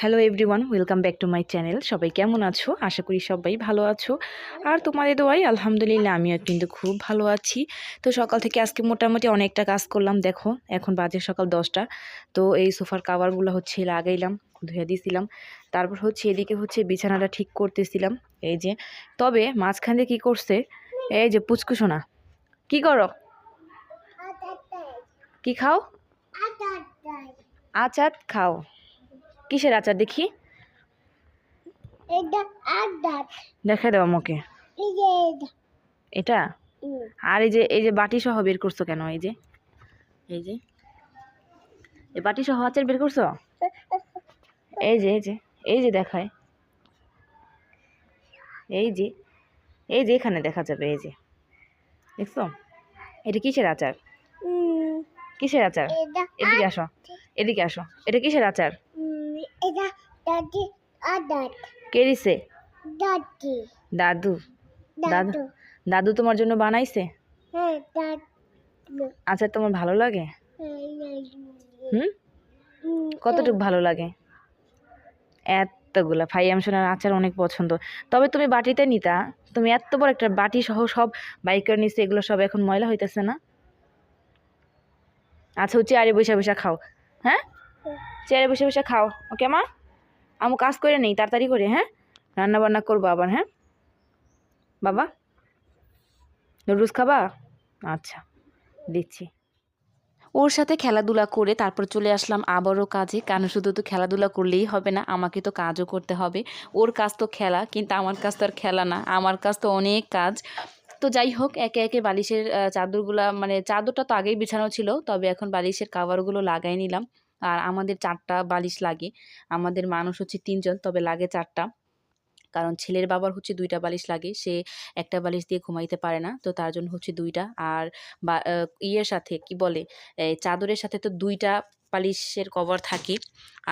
Hello everyone welcome back to my channel সবাই কেমন আছো? আশা করি সবাই ভালো আছো। আর তোমাদের দোয়াই আলহামদুলিল্লাহ আমিও কিন্তু খুব ভালো আছি। তো সকাল থেকে আজকে মোটামুটি অনেকটা কাজ করলাম দেখো। এখন বাজে সকাল দশটা। তো এই সোফার কাভারগুলো হচ্ছে লাগাইলাম ধুয়ে দিয়েছিলাম তারপর হচ্ছে এদিকে হচ্ছে বিছানাটা ঠিক করতেছিলাম। এই যে তবে মাঝখানে কি করছে? এই যে পুচকুসোনা কি করো? কি খাও? আচার খাও। কিসের আচার দেখি? দেখা দাও আমাকে যে এটা। আর এই যে এই যে বাটি সহ বের করছ কেন? এই যে এই যে। এই বাটি সহ আচার বের করছ? এই যে এই যে এই যে দেখায়। এই যে এই যে এখানে দেখা যাবে এই যে। দেখছ? এটা কিসের আচার? কিসের আচার? এদিকে আসো। এদিকে আসো। এটা কিসের আচার? এটা দাদি আদাত কে দিছে? দাদি। দাদু। দাদু। দাদু। দাদু তোমার জন্য বানাইছে? হ্যাঁ দাদু। আচার তোমার ভালো লাগে? হুম? কতটুকু ভালো লাগে? এতগুলা। ফাইয়াম সোনার আচার অনেক পছন্দ। তবে তুমি বাটিতে নিতা। তুমি এত বড় একটা বাটি সহ সব বাইকের নিচে এগুলো সব এখন ময়লা হইতেছে না? আচ্ছা হচ্ছে চেয়ারে বসে বসে খাও। হ্যাঁ? চেয়ারে বসে বসে খাও ওকে মা? আমু কাজ করে নেই, তাড়াতাড়ি করে হ্যাঁ? রান্না বান্না করব আবার হ্যাঁ? বাবা? নুডলস খাবা? আচ্ছা দিচ্ছি। ওর সাথে খেলাধুলা করে তারপর চলে আসলাম আবারও কাজে। কেন শুধু তো খেলাধুলা করলেই হবে না, আমাকে তো কাজও করতে হবে। ওর কাজ তো খেলা, কিন্তু আমার কাজ তো আর খেলা না, আমার কাজ তো অনেক কাজ। তো যাই হোক, একে একে বালিশের চাদরগুলা মানে চাদরটা তো আগেই বিছানো ছিল, তবে এখন বালিশের কাভারগুলো লাগাই নিলাম। আর আমাদের চারটা বালিশ লাগে। আমাদের মানুষ হচ্ছে তিনজন, তবে লাগে চারটা। কারণ ছেলের বাবার হচ্ছে দুইটা বালিশ লাগে, সে একটা বালিশ দিয়ে ঘুমাইতে পারে না, তো তার জন্য হচ্ছে দুইটা। আর বা ইয়ের সাথে কি বলে চাদরের সাথে তো দুইটা বালিশের কভার থাকে,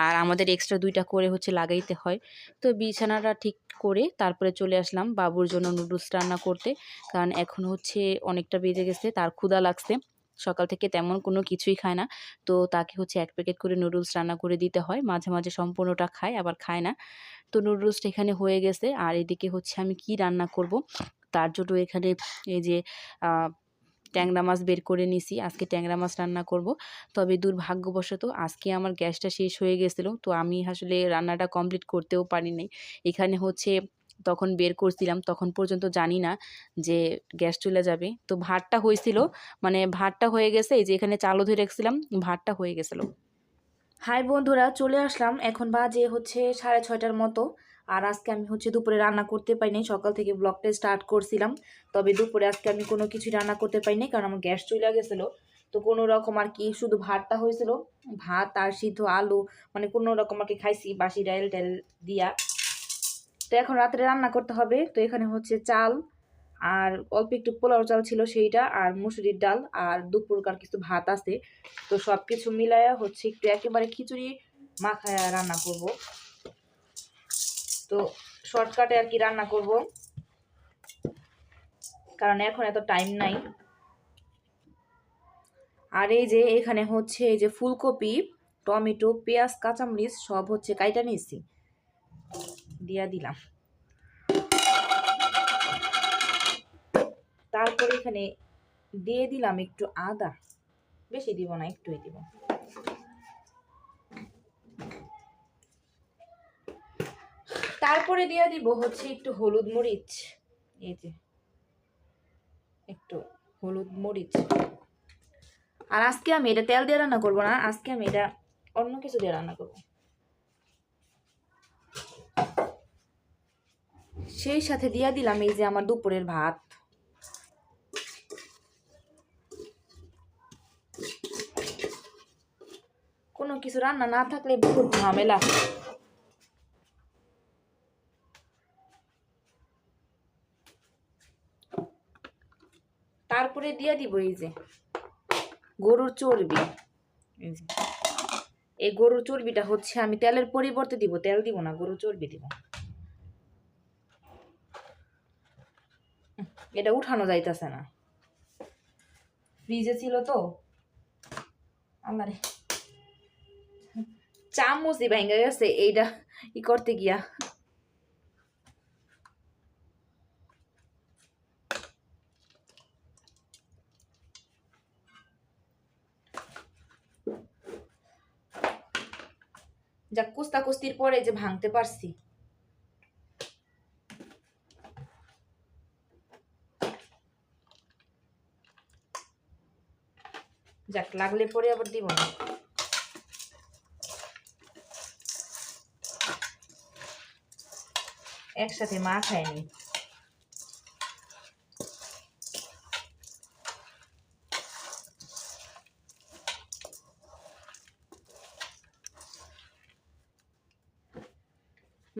আর আমাদের এক্সট্রা দুইটা করে হচ্ছে লাগাইতে হয়। তো বিছানাটা ঠিক করে তারপরে চলে আসলাম বাবুর জন্য নুডলস রান্না করতে, কারণ এখন হচ্ছে অনেকটা বেজে গেছে, তার ক্ষুধা লাগছে। সকাল থেকে তেমন কোনো কিছুই খায় না। তো তাকে হচ্ছে এক প্যাকেট করে নুডলস রান্না করে দিতে হয়। মাঝে মাঝে সম্পূর্ণটা খায়, আবার খায় না। তো নুডলসটা এখানে হয়ে গেছে। আর এদিকে হচ্ছে আমি কি রান্না করব? তার জন্য এখানে এই যে ট্যাংরা মাছ বের করে নিছি। আজকে ট্যাংরা মাছ রান্না করব। তবে দুর্ভাগ্যবশত আজকে আমার গ্যাসটা শেষ হয়ে গেছিল। তো আমি আসলে রান্নাটা কমপ্লিট করতেও পারি নাই। এখানে হচ্ছে তখন বের করছিলাম, তখন পর্যন্ত জানি না যে গ্যাস চলে যাবে। তো ভাতটা হয়েছিল মানে ভাতটা হয়ে গেছে যে এখানে চালও ধরে রাখছিলাম, ভাতটা হয়ে গেছিল। হাই বন্ধুরা, চলে আসলাম। এখন বাজে হচ্ছে সাড়ে ছয়টার মতো। আর আজকে আমি হচ্ছে দুপুরে রান্না করতে পারিনি, সকাল থেকে ব্লগটা স্টার্ট করছিলাম। তবে দুপুরে আজকে আমি কোনো কিছু রান্না করতে পারিনি, কারণ আমার গ্যাস চলে গেছিল। তো কোনো রকম আর কি, শুধু ভাতটা হয়েছিল। ভাত আর সিদ্ধ আলু মানে কোনো রকম আর কি খাইছি, বাসি ডাইল টাইল দিয়া। তো এখন রাত্রে রান্না করতে হবে। তো এখানে হচ্ছে চাল আর অল্প একটু পোলাও চাল ছিল সেইটা আর মুসুরির ডাল আর দুপুরকার কিছু ভাত আছে। তো সব কিছু মিলায়া হচ্ছে একটু একেবারে খিচুড়ি মাখায়া রান্না করব। তো শর্টকাটে আর কি রান্না করব। কারণ এখন এত টাইম নাই। আর এই যে এখানে হচ্ছে এই যে ফুলকপি, টমেটো, পেঁয়াজ, কাঁচামরিচ সব হচ্ছে কাইটা নিয়েছি। দিয়া দিলাম। তারপরে এখানে দিয়ে দিলাম একটু আদা। বেশি দিব না, একটুই দিব। তারপরে দিয়ে দিব হচ্ছে একটু হলুদ মরিচ। এই যে, একটু হলুদ মরিচ। আর আজকে আমি এটা তেল দিয়ে রান্না করব না, আজকে আমি এটা অন্য কিছু দিয়ে রান্না করব। সেই সাথে দিয়ে দিলাম এই যে আমার দুপুরের ভাত। কোনো কিছু রান্না না থাকলে বহুত ঝামেলা। তারপরে দিয়ে দিব এই যে গরুর চর্বি। এই গরুর চর্বিটা হচ্ছে আমি তেলের পরিবর্তে দিব, তেল দিব না, গরুর চর্বি দিব। এটা উঠানো যাইতেছে না। ফ্রিজে ছিল তো। আল্লাহ রে চামচই ভেঙে গেছে এইটা ই করতে গিয়া। যাক কুস্তা কুস্তির পরে যে ভাঙতে পারছি। যাক, লাগলে পরে আবার দিব না। একসাথে মা খায়নি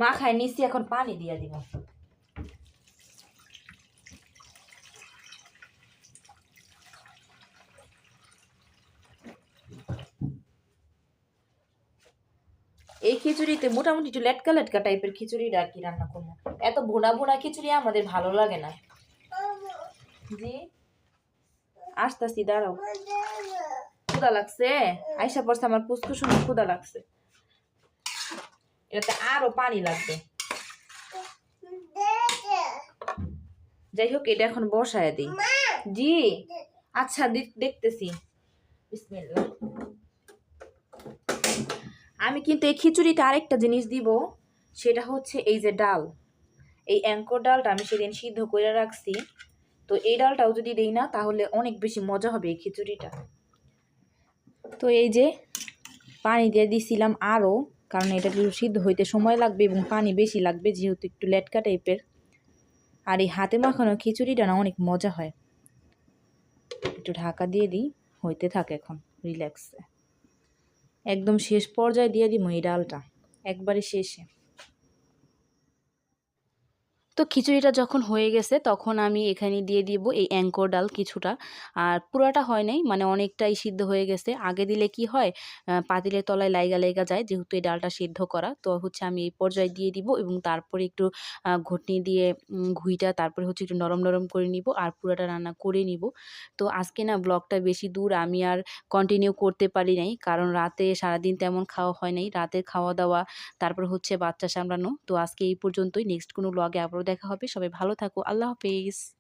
মা খায় নিচ্ছি এখন পানি দিয়ে দিব। এই খিচুড়িতে মোটামুটি একটু লেটকা লেটকা টাইপের খিচুড়িটা আর কি রান্না করব। এত ভোনা ভোনা খিচুড়ি আমাদের ভালো লাগে না। জি? আসতেছি, দাঁড়াও। ক্ষুদা লাগছে? আইসা পড়ছে, আমার পুষ্কু শুনে ক্ষুদা লাগছে। এটাতে আরও পানি লাগবে। যাই হোক, এটা এখন বসায় দিই। জি? আচ্ছা দেখতেছি। আমি কিন্তু এই খিচুড়িতে আরেকটা জিনিস দিব, সেটা হচ্ছে এই যে ডাল। এই অ্যাঙ্কর ডালটা আমি সেদিন সিদ্ধ করে রাখছি। তো এই ডালটাও যদি দিই না, তাহলে অনেক বেশি মজা হবে এই খিচুড়িটা। তো এই যে পানি দিয়ে দিছিলাম আরও, কারণ এটা একটু সিদ্ধ হইতে সময় লাগবে এবং পানি বেশি লাগবে, যেহেতু একটু লেটকা টাইপের। আর এই হাতে মাখানো খিচুড়িটা না অনেক মজা হয়। একটু ঢাকা দিয়ে দিই, হইতে থাকে এখন, রিল্যাক্সে। একদম শেষ পর্যায়ে দিয়ে দিব এই ডালটা একবারে শেষে। তো খিচুড়িটা যখন হয়ে গেছে, তখন আমি এখানে দিয়ে দিব এই অ্যাঙ্কর ডাল কিছুটা। আর পুরাটা হয় নাই মানে অনেকটাই সিদ্ধ হয়ে গেছে। আগে দিলে কি হয় পাতিলের তলায় লাইগা লাইগা যায়, যেহেতু এই ডালটা সিদ্ধ করা। তো হচ্ছে আমি এই পর্যায়ে দিয়ে দিব এবং তারপরে একটু ঘুটনি দিয়ে ঘুইটা তারপরে হচ্ছে একটু নরম নরম করে নিব আর পুরাটা রান্না করে নিব। তো আজকে না ব্লগটা বেশি দূর, আমি আর কন্টিনিউ করতে পারি নাই। কারণ রাতে সারাদিন তেমন খাওয়া হয় নাই। রাতের খাওয়া দাওয়া, তারপর হচ্ছে বাচ্চা সামলানো। তো আজকে এই পর্যন্তই। নেক্সট কোনো ব্লগে আবারও দেখা হবে সবাই ভালো থাকো আল্লাহ হাফেজ।